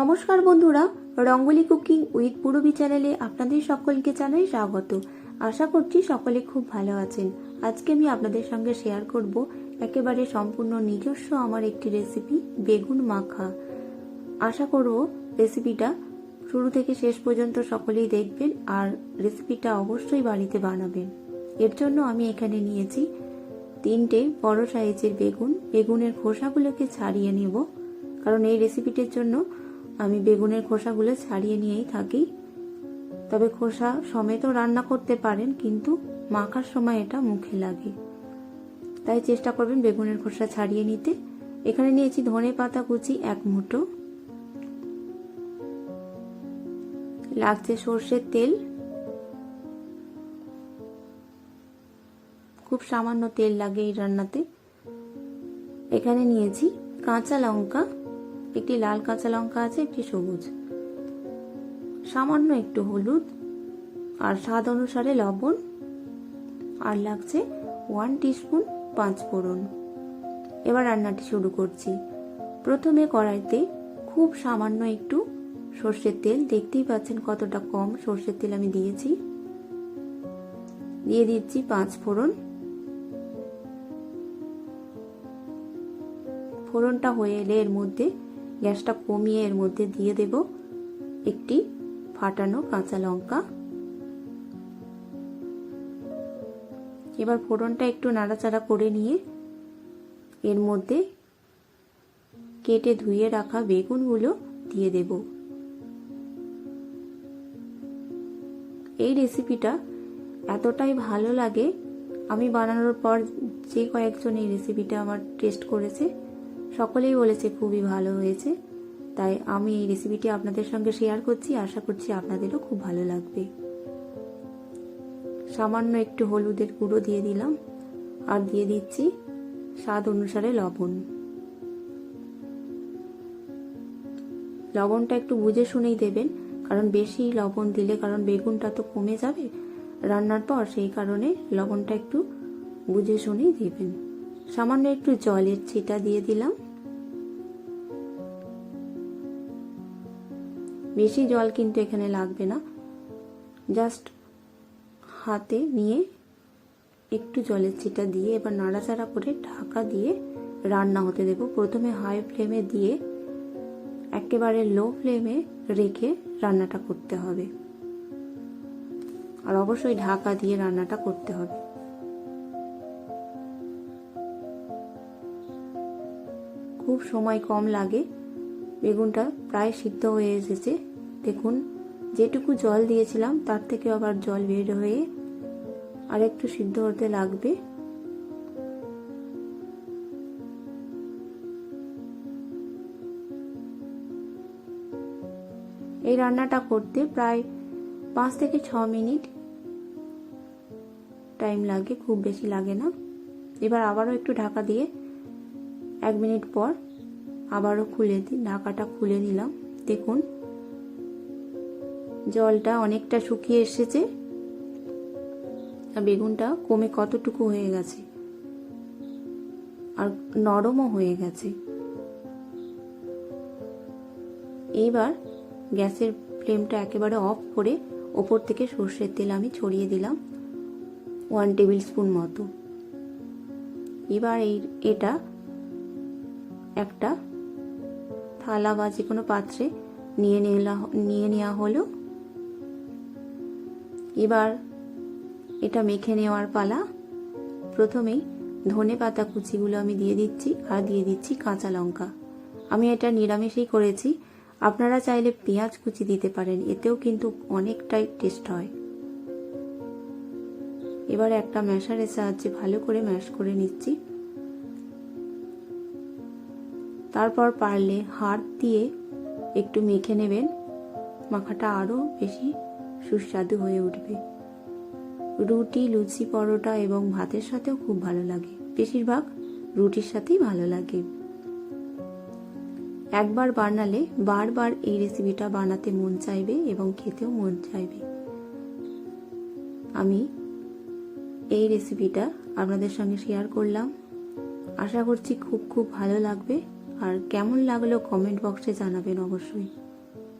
নমস্কার বন্ধুরা, rangoli cooking with পুরবি চ্যানেলে আপনাদের সকলকে জানাই স্বাগত। আশা করছি সকলে খুব ভালো আছেন। আজকে আমি আপনাদের সঙ্গে শেয়ার করব একেবারে সম্পূর্ণ নিজস্ব আমার একটি রেসিপি বেগুন মাখা। আশা করব রেসিপিটা শুরু থেকে শেষ পর্যন্ত সকলেই দেখবেন আর রেসিপিটা অবশ্যই বাড়িতে বানাবেন। এর জন্য আমি এখানে নিয়েছি তিনটে বড় সাইজের বেগুন। বেগুনের খোসাগুলোকে ছাড়িয়ে নেব, কারণ এই রেসিপিটির জন্য আমি বেগুনের খোসাগুলো ছাড়িয়ে নিয়েই থাকি। তবে খোসা সমেতও রান্না করতে পারেন, কিন্তু মাখার সময় এটা মুখে লাগে। তাই চেষ্টা করবেন বেগুনের খোসা ছাড়িয়ে নিতে। এখানে নিয়েছি ধনে পাতা কুচি এক মুঠো। লাগছে সর্ষের তেল। খুব সামান্য তেল লাগে এই রান্নাতে। এখানে নিয়েছি কাঁচা লঙ্কা। একটি লাল কাঁচা লঙ্কা আছে, একটি সবুজ। সামান্য একটু হলুদ আর স্বাদ অনুসারে লবণ। আর লাগছে ওয়ান টিস্পুন পাঁচ ফোড়ন এবার রান্নাটি শুরু করছি। প্রথমে কড়াইতে খুব সামান্য একটু সর্ষের তেল। দেখতেই পাচ্ছেন কতটা কম সর্ষের তেল আমি দিয়েছি। দিয়ে দিচ্ছি পাঁচ ফোড়ন ফোড়নটা হয়ে এলে এর মধ্যে গ্যাসটা কমিয়ে এর মধ্যে দিয়ে দেব একটি ফাটানো কাঁচা লঙ্কা। এবার ফোড়নটা একটু নাড়াচাড়া করে নিয়ে এর মধ্যে কেটে ধুয়ে রাখা বেগুনগুলো দিয়ে দেব। এই রেসিপিটা এতটাই ভালো লাগে, আমি বানানোর পর যে কয়েকজন এই রেসিপিটা আমার টেস্ট করেছে সকলেই বলেছে খুবই ভালো হয়েছে। তাই আমি এই রেসিপিটি আপনাদের সঙ্গে শেয়ার করছি। আশা করছি আপনাদেরও খুব ভালো লাগবে। সামান্য একটু হলুদের গুঁড়ো দিয়ে দিলাম। আর দিয়ে দিচ্ছি স্বাদ অনুসারে লবণ। লবণটা একটু বুঝে শুনেই দেবেন। কারণ বেশি লবণ দিলে, কারণ বেগুনটা তো কমে যাবে রান্নার পর, সেই কারণে লবণটা একটু বুঝে শুনেই দেবেন। সামান্য একটু জলের ছিটা দিয়ে দিলাম। বেশি জল কিন্তু এখানে লাগবে না। জাস্ট হাতে নিয়ে একটু জলের ছিটা দিয়ে, এবার নাড়াচাড়া করে ঢাকা দিয়ে রান্না হতে দেব। প্রথমে হাই ফ্লেমে দিয়ে একেবারে লো ফ্লেমে রেখে রান্নাটা করতে হবে। আর অবশ্যই ঢাকা দিয়ে রান্নাটা করতে হবে। খুব সময় কম লাগে। বেগুনটা প্রায় সিদ্ধ হয়ে এসেছে। দেখুন, যেটুকু জল দিয়েছিলাম, তার থেকে আবার জল বের হয়ে আর একটু সিদ্ধ হতে লাগবে। এই রান্নাটা করতে প্রায় পাঁচ থেকে ছ মিনিট টাইম লাগে, খুব বেশি লাগে না। এবার আবারও একটু ঢাকা দিয়ে এক মিনিট পর আবারও খুলে দিই ঢাকাটা খুলে নিলাম। দেখুন জলটা অনেকটা শুকিয়ে এসেছে। আর বেগুনটা কমে কতটুকু হয়ে গেছে? আর নরমও হয়ে গেছে। এইবার গ্যাসের ফ্লেমটা একেবারে অফ করে ওপর থেকে সর্ষের তেল আমি ছড়িয়ে দিলাম ওয়ান টেবিল স্পুন মতো। এবার এই, এটা একটা থালা বা যে কোনো পাত্রে নিয়ে নিয়ে নেওয়া হলো। এবার এটা মেখে নেওয়ার পালা। প্রথমেই ধনে পাতা কুচিগুলো আমি দিয়ে দিচ্ছি, আর দিয়ে দিচ্ছি কাঁচা লঙ্কা। আমি এটা নিরামিষেই করেছি। আপনারা চাইলে পেঁয়াজ কুচি দিতে পারেন, এতেও কিন্তু অনেকটাই টেস্ট হয়। এবার একটা ম্যাশারের সাহায্যে ভালো করে ম্যাশ করে নিচ্ছি। তারপর পারলে হাত দিয়ে একটু মেখে নেবেন। মাখাটা আরও বেশি সুস্বাদু হয়ে উঠবে। রুটি, লুচি, পরোটা এবং ভাতের সাথেও খুব ভালো লাগে। বেশিরভাগ রুটির সাথেই ভালো লাগে। একবার বানালে বারবার এই রেসিপিটা বানাতে মন চাইবে এবং খেতেও মন চাইবে। আমি এই রেসিপিটা আপনাদের সঙ্গে শেয়ার করলাম। আশা করছি খুব খুব ভালো লাগবে। আর কেমন লাগল কমেন্ট বক্সে জানাবেন অবশ্যই।